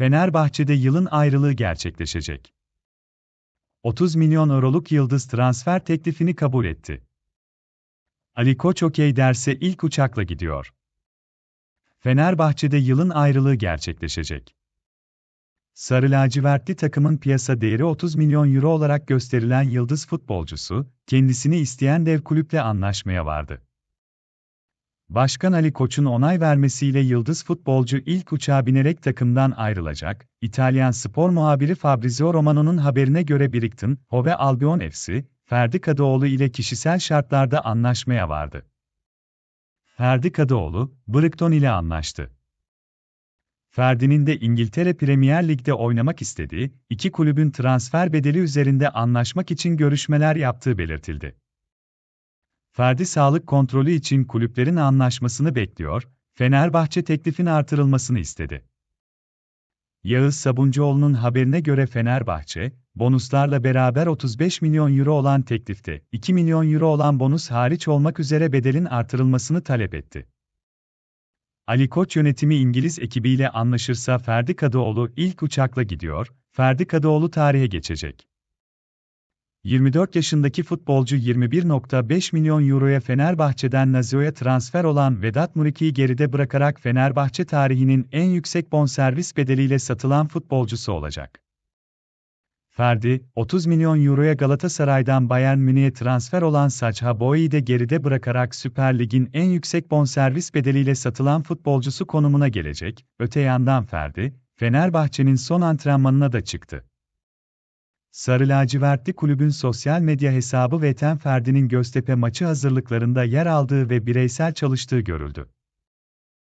Fenerbahçe'de yılın ayrılığı gerçekleşecek. 30 milyon euroluk yıldız transfer teklifini kabul etti. Ali Koç okey derse ilk uçakla gidiyor. Fenerbahçe'de yılın ayrılığı gerçekleşecek. Sarı lacivertli takımın piyasa değeri 30 milyon euro olarak gösterilen yıldız futbolcusu, kendisini isteyen dev kulüple anlaşmaya vardı. Başkan Ali Koç'un onay vermesiyle yıldız futbolcu ilk uçağa binerek takımdan ayrılacak. İtalyan spor muhabiri Fabrizio Romano'nun haberine göre Brighton, Hove Albion FC, Ferdi Kadıoğlu ile kişisel şartlarda anlaşmaya vardı. Ferdi Kadıoğlu, Brighton ile anlaştı. Ferdi'nin de İngiltere Premier Lig'de oynamak istediği, iki kulübün transfer bedeli üzerinde anlaşmak için görüşmeler yaptığı belirtildi. Ferdi sağlık kontrolü için kulüplerin anlaşmasını bekliyor, Fenerbahçe teklifin artırılmasını istedi. Yağız Sabuncuoğlu'nun haberine göre Fenerbahçe, bonuslarla beraber 35 milyon euro olan teklifte 2 milyon euro olan bonus hariç olmak üzere bedelin artırılmasını talep etti. Ali Koç yönetimi İngiliz ekibiyle anlaşırsa Ferdi Kadıoğlu ilk uçakla gidiyor, Ferdi Kadıoğlu tarihe geçecek. 24 yaşındaki futbolcu 21.5 milyon euroya Fenerbahçe'den Lazio'ya transfer olan Vedat Muriki'yi geride bırakarak Fenerbahçe tarihinin en yüksek bonservis bedeliyle satılan futbolcusu olacak. Ferdi, 30 milyon euroya Galatasaray'dan Bayern Münih'e transfer olan Sacha Boey'i de geride bırakarak Süper Lig'in en yüksek bonservis bedeliyle satılan futbolcusu konumuna gelecek. Öte yandan Ferdi, Fenerbahçe'nin son antrenmanına da çıktı. Sarı lacivertli kulübün sosyal medya hesabı Veten Ferdi'nin Göztepe maçı hazırlıklarında yer aldığı ve bireysel çalıştığı görüldü.